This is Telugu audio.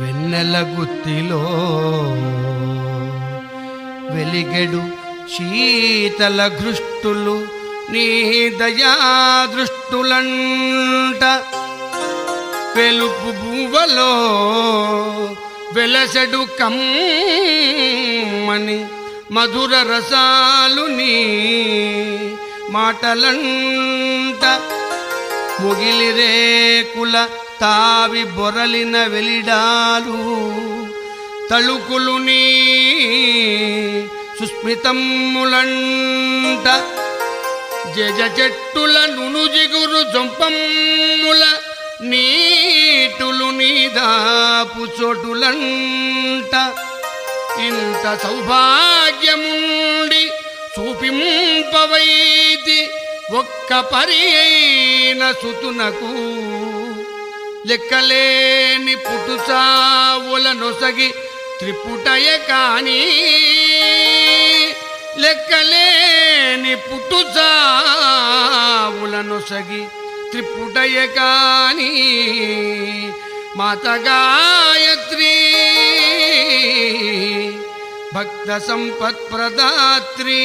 వెన్నెల గుత్తిలో వెలిగెడు శీతల దృష్టులు నీ దయా దృష్టులంట వెలుపు భూవలో వెలసెడు కమ్మని మధుర రసాలు నీ మాటలంట. ముగిలి తావి బొరలిన వెలిడాలు తళుకులు నీ సుస్మితమ్ములంట. జజ చెట్టుల నునుజిగురు జొంపమ్ముల నీటులు నీదాపు చోటులంట. ఇంత సౌభాగ్యముండి చూపింపవైతి ఒక్క పరి అయిన సుతునకు. లెక్కలేని పుట్టుచావుల నొసగి త్రిపుటయ కాని లెక్కలేని పుట్టుచావుల నొసగి త్రిపుటయ కాని మాత గాయత్రి భక్త సంపత్ ప్రదాత్రి.